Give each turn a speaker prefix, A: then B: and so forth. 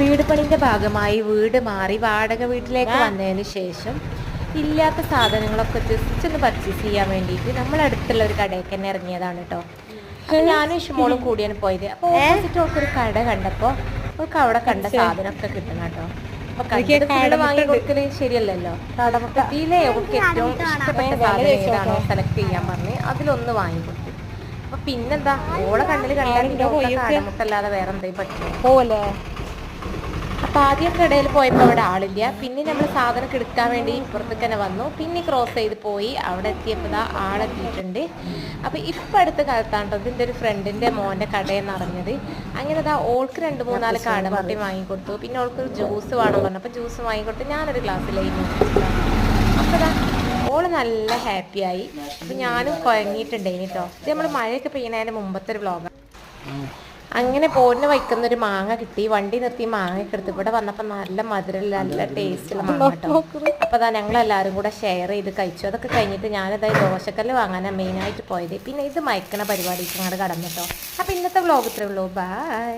A: വീട് പണിന്റെ ഭാഗമായി വീട് മാറി വാടക വീട്ടിലേക്ക് വന്നതിന് ശേഷം ഇല്ലാത്ത സാധനങ്ങളൊക്കെ ജസ്റ്റ് ഒന്ന് പർച്ചേസ് ചെയ്യാൻ വേണ്ടിയിട്ട് നമ്മൾ അടുത്തുള്ള ഒരു കടയിൽ തന്നെ ഇറങ്ങിയതാണ് കേട്ടോ ഞാനും ഇഷ്ടമോളും കൂടിയാണ് പോയത്. അപ്പൊ ഓപ്പോസിറ്റ് ഒക്കെ ഒരു കട കണ്ടപ്പോ അവൾക്ക് അവിടെ കണ്ട സാധനമൊക്കെ കിട്ടണം കേട്ടോ വാങ്ങി കൊടുക്കൽ ശരിയല്ലല്ലോ. ഇതിലെ അവൾക്ക് ഏറ്റവും ഇഷ്ടപ്പെട്ട സാധനം ഏതാണോ സെലക്ട് ചെയ്യാൻ പറഞ്ഞ് അതിലൊന്ന് വാങ്ങി കൊടുത്തു. അപ്പൊ പിന്നെന്താ ഓളെ കണ്ണിൽ കണ്ടാൽ കടമുട്ടല്ലാതെ വേറെന്തേ പറ്റുമോ
B: പോലെ
A: അപ്പൊ ആദ്യം കടയിൽ പോയപ്പോൾ അവിടെ ആളില്ല. പിന്നെ നമ്മൾ സാധനം എടുക്കാൻ വേണ്ടി ഇപ്പുറത്തേക്ക് തന്നെ വന്നു. പിന്നെ ക്രോസ് ചെയ്ത് പോയി അവിടെ എത്തിയപ്പോൾ ദാ ആളെത്തിയിട്ടുണ്ട് അപ്പോൾ ഇപ്പൊ അടുത്ത കാലത്താണ് ട്ടോ ഇതിന്റെ ഒരു ഫ്രണ്ടിന്റെ മോന്റെ കടയെന്ന് അറിഞ്ഞത്. അങ്ങനെ ദാ ഓൾക്ക് രണ്ട് മൂന്നാൽ കാടമുട്ടി വാങ്ങിക്കൊടുത്തു. പിന്നെ ഓൾക്ക് ഒരു ജ്യൂസ് വേണം പറഞ്ഞു. അപ്പോൾ ജ്യൂസ് വാങ്ങിക്കൊടുത്ത് ഞാനൊരു ഗ്ലാസ്സിലായി അപ്പോൾ ദാ ഓൾ നല്ല ഹാപ്പിയായി അപ്പൊ ഞാനും കുഴങ്ങിയിട്ടുണ്ടേനി കേട്ടോ ഇത് നമ്മൾ മഴയൊക്കെ പെയ്യണതിന്റെ മുമ്പത്തെ ഒരു വ്ലോഗാണ് അങ്ങനെ പോരിന് വയ്ക്കുന്ന ഒരു മാങ്ങ കിട്ടി. വണ്ടി നിർത്തി മാങ്ങ എടുത്ത് ഇവിടെ വന്നപ്പോൾ നല്ല മധുരമുള്ള നല്ല ടേസ്റ്റുള്ള മാങ്ങ കേട്ടോ. അപ്പോൾ അതാ ഞങ്ങൾ എല്ലാരും കൂടെ ഷെയർ ചെയ്ത് കഴിച്ചു. അതൊക്കെ കഴിഞ്ഞിട്ട് ഞാനിതായി ദോശക്കല്ല് വാങ്ങാനാണ് മെയിനായിട്ട് പോയത്. പിന്നെ ഇത് മയക്കണ പരിപാടി ഞങ്ങൾ കടന്നു കേട്ടോ. അപ്പോൾ ഇന്നത്തെ വ്ലോഗ് ഇത്രേ ഉള്ളൂ. ബൈ